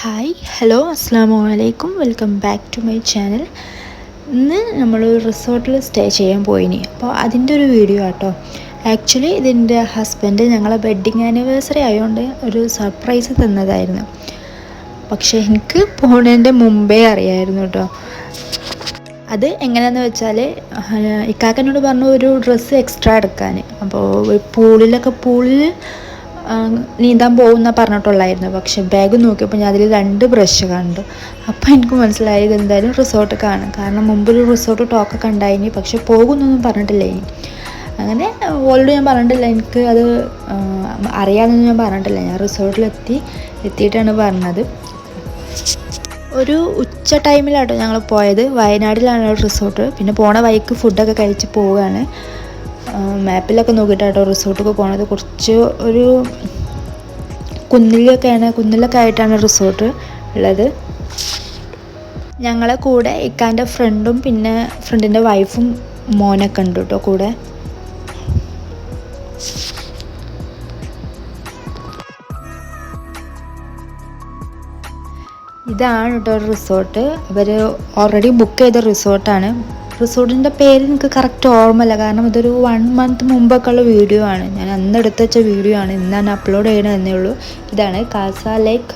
Hi hello അസ്സാം വലൈക്കും welcome back to my channel ഇന്ന് നമ്മൾ റിസോർട്ടിൽ സ്റ്റേ ചെയ്യാൻ പോയിനി. അപ്പോൾ അതിന്റെ ഒരു വീഡിയോ ആട്ടോ. ആക്ച്വലി ഇതിന്റെ ഹസ്ബൻഡ് ഞങ്ങളെ വെഡ്ഡിങ് ആനിവേഴ്സറി ആയതുകൊണ്ട് ഒരു സർപ്രൈസ് തന്നതായിരുന്നു. പക്ഷേ എനിക്ക് പോണതിന്റെ മുമ്പേ അറിയായിരുന്നു കേട്ടോ അത് എങ്ങനെയാണെന്ന് വെച്ചാൽ ഇക്കാക്കനോട് പറഞ്ഞു ഒരു ഡ്രസ്സ് എക്സ്ട്രാ എടുക്കാൻ. അപ്പോൾ പൂളിലൊക്കെ പൂളിൽ നീന്താൻ പോകുന്ന പറഞ്ഞിട്ടുള്ളായിരുന്നു. പക്ഷെ ബാഗ് നോക്കിയപ്പോൾ ഞാൻ അതിൽ രണ്ട് ബ്രഷ് കണ്ടു. അപ്പോൾ എനിക്ക് മനസ്സിലായി ഇത് എന്തായാലും റിസോർട്ട് കാണും കാരണം മുമ്പൊരു റിസോർട്ട് ടോക്കൊക്കെ ഉണ്ടായിനി. പക്ഷെ പോകുന്നൊന്നും പറഞ്ഞിട്ടില്ല ഇനി അങ്ങനെ ഓൾറെഡി ഞാൻ പറഞ്ഞിട്ടില്ല. എനിക്ക് അത് അറിയാമെന്നൊന്നും ഞാൻ പറഞ്ഞിട്ടില്ല. ഞാൻ റിസോർട്ടിലെത്തി എത്തിയിട്ടാണ് പറഞ്ഞത്. ഒരു ഉച്ച ടൈമിലാട്ടോ ഞങ്ങൾ പോയത്. വയനാട്ടിലാണ് റിസോർട്ട് പിന്നെ പോണ വഴിക്ക് ഫുഡൊക്കെ കഴിച്ച് പോവുകയാണ് മാപ്പിലൊക്കെ നോക്കിയിട്ടാട്ടോ റിസോർട്ടൊക്കെ പോണത്. കുറച്ച് ഒരു കുന്നിലൊക്കെയാണ് കുന്നിലൊക്കെ ആയിട്ടാണ് റിസോർട്ട് ഉള്ളത്. ഞങ്ങളെ കൂടെ ഇക്കാന്റെ ഫ്രണ്ടും പിന്നെ ഫ്രണ്ടിന്റെ വൈഫും മോനൊക്കെ ഉണ്ട് കേട്ടോ കൂടെ. ഇതാണ് കേട്ടോ റിസോർട്ട്. ഇവർ ഓൾറെഡി ബുക്ക് ചെയ്ത റിസോർട്ടാണ്. റിസോർട്ടിന്റെ പേര് എനിക്ക് കറക്റ്റ് ഓർമ്മയില്ല. കാരണം ഇതൊരു വൺ മന്ത് മുമ്പൊക്കെ ഉള്ള വീഡിയോ ആണ്. ഞാൻ അന്ന് എടുത്ത് വെച്ച വീഡിയോ ആണ്. ഇന്നാണ് അപ്ലോഡ് ചെയ്യണമെന്നേ ഉള്ളൂ. ഇതാണ് കാസ ലേക്ക്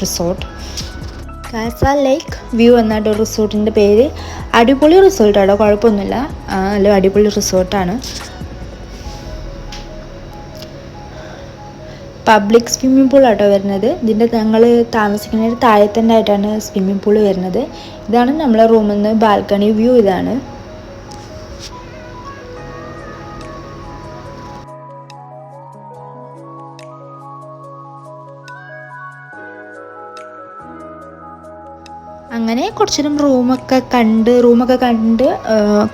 റിസോർട്ട് കാസ ലേക്ക് വ്യൂ എന്നായിട്ട് റിസോർട്ടിന്റെ പേര്. അടിപൊളി റിസോർട്ടാണോ കുഴപ്പമൊന്നുമില്ല. നല്ല അടിപൊളി റിസോർട്ടാണ് പബ്ലിക് സ്വിമ്മിംഗ് പൂൾ ആട്ടോ വരുന്നത്. ഇതിന്റെ ഞങ്ങൾ താമസിക്കുന്നതിന് താഴെ തന്നെ ആയിട്ടാണ് സ്വിമ്മിംഗ് പൂൾ വരുന്നത്. ഇതാണ് നമ്മളെ റൂമിൽ നിന്ന് ബാൽക്കണി വ്യൂ ഇതാണ്. അങ്ങനെ കുറച്ചേരം റൂമൊക്കെ കണ്ട് റൂമൊക്കെ കണ്ട്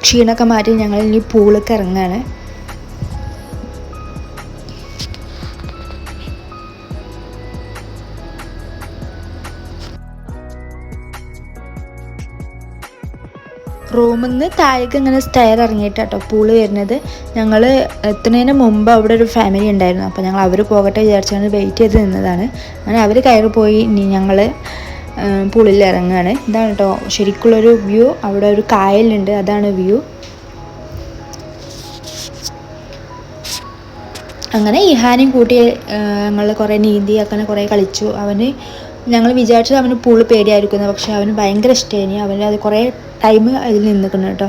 ക്ഷീണമൊക്കെ മാറ്റി ഞങ്ങൾ ഇനി പൂളൊക്കെ ഇറങ്ങാണ്. റൂമിൽ നിന്ന് താഴേക്ക് ഇങ്ങനെ സ്റ്റയർ ഇറങ്ങിയിട്ട് കേട്ടോ പൂൾ വരുന്നത്. ഞങ്ങൾ എത്തുന്നതിന് മുമ്പ് അവിടെ ഒരു ഫാമിലി ഉണ്ടായിരുന്നു. അപ്പോൾ ഞങ്ങൾ അവർ പോകട്ടെ വിചാരിച്ചാണ് വെയിറ്റ് ചെയ്ത് നിന്നതാണ്. അങ്ങനെ അവർ കയറി പോയി ഇനി ഞങ്ങൾ പൂളിൽ ഇറങ്ങുകയാണ് ഇതാണ് കേട്ടോ ശരിക്കുള്ളൊരു വ്യൂ അവിടെ ഒരു കായലുണ്ട് അതാണ് വ്യൂ അങ്ങനെ ഇഹാനും കൂട്ടി ഞങ്ങൾ കുറേ നീന്തി അങ്ങനെ കുറേ കളിച്ചു. അവന് ഞങ്ങൾ വിചാരിച്ചത് അവന് പൂൾ പേടിയായിരിക്കുന്നത് പക്ഷെ അവന് ഭയങ്കര ഇഷ്ടമായി. അവന് അത് കുറേ ടൈം അതിൽ നിന്നിക്കണം കേട്ടോ.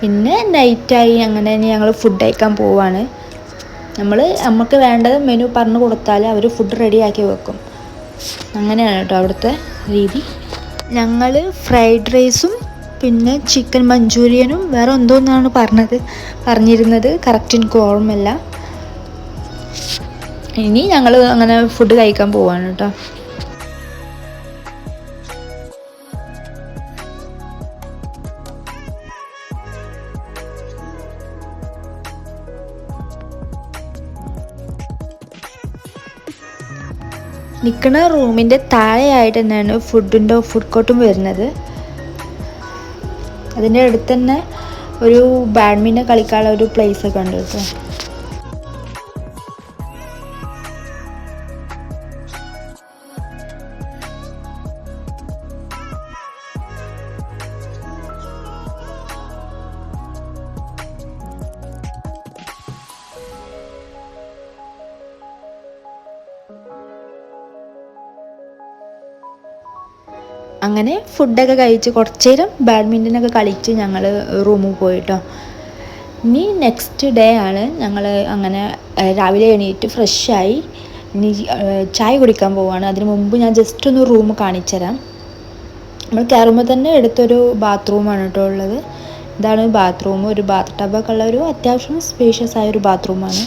പിന്നെ നൈറ്റായി അങ്ങനെ തന്നെ ഞങ്ങൾ ഫുഡ് കഴിക്കാൻ പോവാണ്. നമ്മൾ നമുക്ക് വേണ്ടത് മെനു പറഞ്ഞു കൊടുത്താൽ അവർ ഫുഡ് റെഡിയാക്കി വെക്കും. അങ്ങനെയാണ് കേട്ടോ അവിടുത്തെ രീതി. ഞങ്ങൾ ഫ്രൈഡ് റൈസും പിന്നെ ചിക്കൻ മഞ്ചൂരിയനും വേറെ എന്തോ എന്നാണ് പറഞ്ഞത് പറഞ്ഞിരുന്നത്. കറക്റ്റ് എനിക്ക് ഓർമ്മയില്ല. ഇനി ഞങ്ങൾ അങ്ങനെ ഫുഡ് കഴിക്കാൻ പോവാണ് കേട്ടോ. നിൽക്കുന്ന റൂമിന്റെ താഴെയായിട്ട് തന്നെയാണ് ഫുഡിന്റെ ഫുഡ് കോർട്ടും വരുന്നത്. അതിന്റെ അടുത്ത് തന്നെ ഒരു ബാഡ്മിന്റൺ കളിക്കാനുള്ള ഒരു പ്ലേസ് ഒക്കെ ഉണ്ട് കേട്ടോ. അങ്ങനെ ഫുഡൊക്കെ കഴിച്ച് കുറച്ച് നേരം ബാഡ്മിന്റനൊക്കെ കളിച്ച് ഞങ്ങൾ റൂമിൽ പോയിട്ടോ. ഇനി നെക്സ്റ്റ് ഡേ ആണ് ഞങ്ങൾ അങ്ങനെ രാവിലെ എണീറ്റ് ഫ്രഷായി ഇനി ചായ കുടിക്കാൻ പോവുകയാണ് അതിന് മുമ്പ് ഞാൻ ജസ്റ്റ് ഒന്ന് റൂം കാണിച്ചുതരാം നമ്മൾ കയറുമ്പോൾ തന്നെ എടുത്തൊരു ബാത്റൂമാണ് കേട്ടോ ഉള്ളത്. ഇതാണ് ബാത്റൂം ഒരു ബാത്ത് ടബൊക്കെ ഉള്ള ഒരു അത്യാവശ്യം സ്പേഷ്യസ് ആയ ഒരു ബാത്റൂമാണ്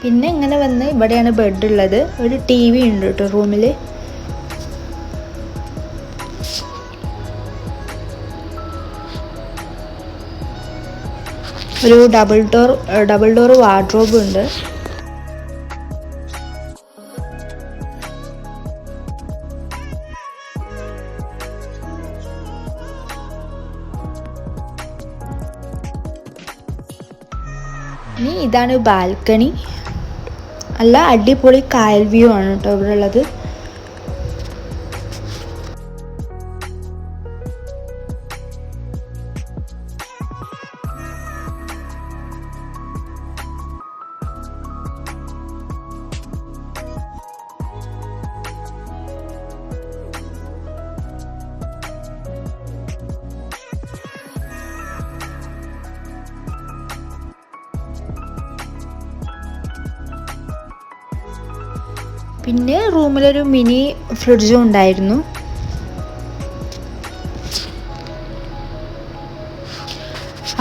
പിന്നെ ഇങ്ങനെ വന്ന് ഇവിടെയാണ് ബെഡ് ഉള്ളത്. ഒരു ടി വി ഉണ്ട് കേട്ടോ റൂമിൽ ഒരു double door double door wardrobe ഉണ്ട്. ഇനി ഇതാണ് ബാൽക്കണി നല്ല അടിപൊളി കായൽ വ്യൂ ആണ് കേട്ടോ ഇവിടെ ഉള്ളത് പിന്നെ റൂമിലൊരു മിനി ഫ്രിഡ്ജും ഉണ്ടായിരുന്നു.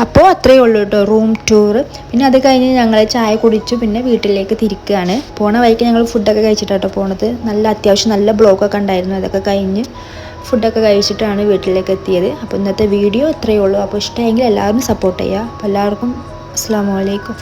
അപ്പോൾ അത്രയേ ഉള്ളൂ കേട്ടോ റൂം ടൂർ പിന്നെ അത് കഴിഞ്ഞ് ഞങ്ങൾ ചായ കുടിച്ചു പിന്നെ വീട്ടിലേക്ക് തിരിക്കുകയാണ് പോണ വഴിക്ക് ഞങ്ങൾ ഫുഡൊക്കെ കഴിച്ചിട്ടാട്ടോ പോണത്. നല്ല അത്യാവശ്യം നല്ല ബ്ലോക്കൊക്കെ ഉണ്ടായിരുന്നു അതൊക്കെ കഴിഞ്ഞ് ഫുഡൊക്കെ കഴിച്ചിട്ടാണ് വീട്ടിലേക്ക് എത്തിയത്. അപ്പോൾ ഇന്നത്തെ വീഡിയോ ഇത്രയേ ഉള്ളൂ. അപ്പോൾ ഇഷ്ടമെങ്കിൽ എല്ലാവരും സപ്പോർട്ട് ചെയ്യുക അപ്പോൾ എല്ലാവർക്കും അസ്സാം വലൈക്കും